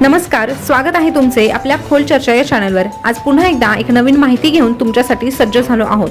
नमस्कार स्वागत आहे तुमचे आपल्या खोल चर्चा या चॅनलवर आज पुन्हा एकदा एक नवीन माहिती घेऊन तुमच्यासाठी सज्ज झालो आहोत.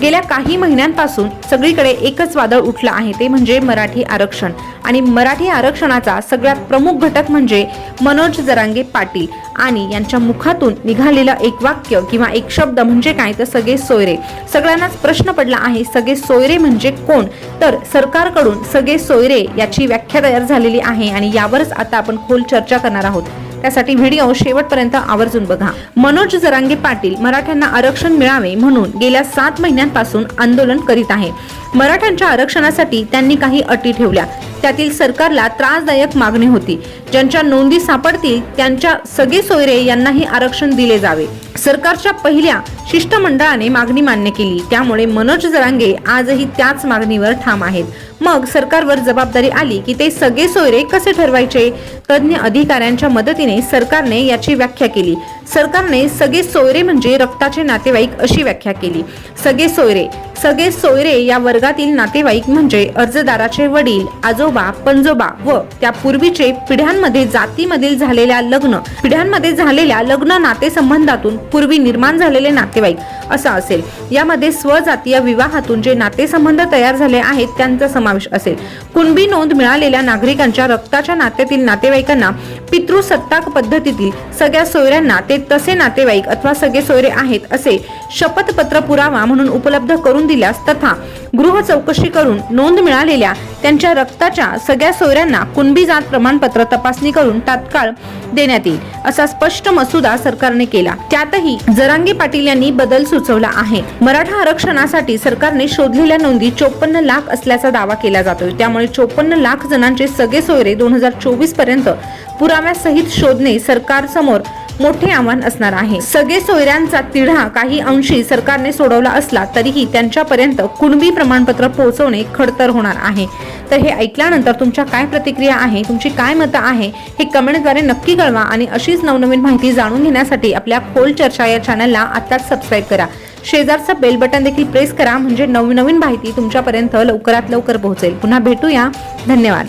गेल्या काही महिन्यांपासून सगळीकडे एकच वादळ उठलं आहे ते म्हणजे मराठी आरक्षण. आणि मराठी आरक्षणाचा सगळ्यात प्रमुख घटक म्हणजे मनोज जरांगे पाटील आणि यांच्या मुखातून निघालेलं एक वाक्य किंवा एक शब्द म्हणजे काय तर सगळे सोयरे. सगळ्यांनाच प्रश्न पडला आहे सगळे सोयरे म्हणजे कोण? तर सरकारकडून सगळे सोयरे याची व्याख्या तयार झालेली आहे आणि यावरच आता आपण खोल चर्चा करणार आहोत. त्यासाठी व्हिडिओ शेवटपर्यंत आवर्जून बघा. मनोज जरांगे पाटील मराठ्यांना आरक्षण मिळावे म्हणून गेल्या सात महिन्यांपासून आंदोलन करीत आहे. मराठ्यांच्या आरक्षणासाठी त्यांनी काही अटी ठेवल्या. त्यातील सरकारला त्रासदायक मागणी होती. ज्यांच्या नोंदी सापडतील त्यांच्या सगळे सोयरे यांनाही आरक्षण दिले जावे. सरकारच्या पहिल्या शिष्टमंडळाने मागणी मान्य केली. त्यामुळे मनोज जरांगे आजही त्याच मागणीवर ठाम आहेत. मग सरकारवर जबाबदारी आली की ते सगळे सोयरे कसे ठरवायचे? तज्ज्ञ अधिकाऱ्यांच्या मदतीने सरकारने याची व्याख्या केली. सरकारने सगळे सोयरे म्हणजे रक्ताचे नातेवाईक अशी व्याख्या केली. सगळे सोयरे सगळे सोयरे या वर्गातील नातेवाईक म्हणजे अर्जदाराचे वडील आजोबा पंजोबा व त्या पूर्वीचे पिढ्यांमध्ये जातीमधील झालेल्या लग्न पिढ्यांमध्ये झालेल्या लग्न नातेसंबंधातून पूर्वी निर्माण झालेले नातेवाईक असा असेल. यामध्ये स्वजातीय विवाहातून जे नातेसंबंध तयार झाले आहेत त्यांचा समावेश असेल. कुणबी नोंद मिळालेल्या नागरिकांच्या रक्ताच्या नात्यातील नातेवाईकांना पितृसत्ताक पद्धतीतील सगळ्या सोयऱ्यांना ते तसे नातेवाईक अथवा सगळे सोयरे आहेत असे शपथपत्र पुरावा म्हणून उपलब्ध करून दिल्यास तथा गृह चौकशी करून नोंद मिळालेल्या त्यांच्या रक्ताच्या सगळ्या सोयऱ्यांना कुणबी जात प्रमाणपत्र तपासणी करून तात्काळ देण्यात येईल असा स्पष्ट मसुदा सरकारने केला. त्यातही जरांगे पाटील यांनी बदल सुचवला आहे. मराठा आरक्षणासाठी सरकारने शोधलेल्या नोंदी चोपन्न लाख असल्याचा दावा केला जातोय. त्यामुळे चोपन्न लाख जणांचे सगळे सोयरे दोन हजार चोवीसपर्यंत पुराव्यासहित शोधणे सरकारसमोर मोठे आव्हान असणार आहे. सगळे सोयऱ्यांचा तिढा काही अंशी सरकारने सोडवला असला तरीही त्यांच्यापर्यंत कुणबी प्रमाणपत्र पोहोचवणे खडतर होणार आहे. तर हे ऐकल्यानंतर तुमच्या काय प्रतिक्रिया आहे? तुमची काय मतं आहे? हे कमेंटद्वारे नक्की कळवा आणि अशीच नवनवीन माहिती जाणून घेण्यासाठी आपल्या खोल चर्चा या चॅनलला आत्ताच सबस्क्राईब करा. शेजारचा बेल बटन देखील प्रेस करा म्हणजे नवनवीन माहिती तुमच्यापर्यंत लवकरात लवकर पोहोचेल. पुन्हा भेटूया. धन्यवाद.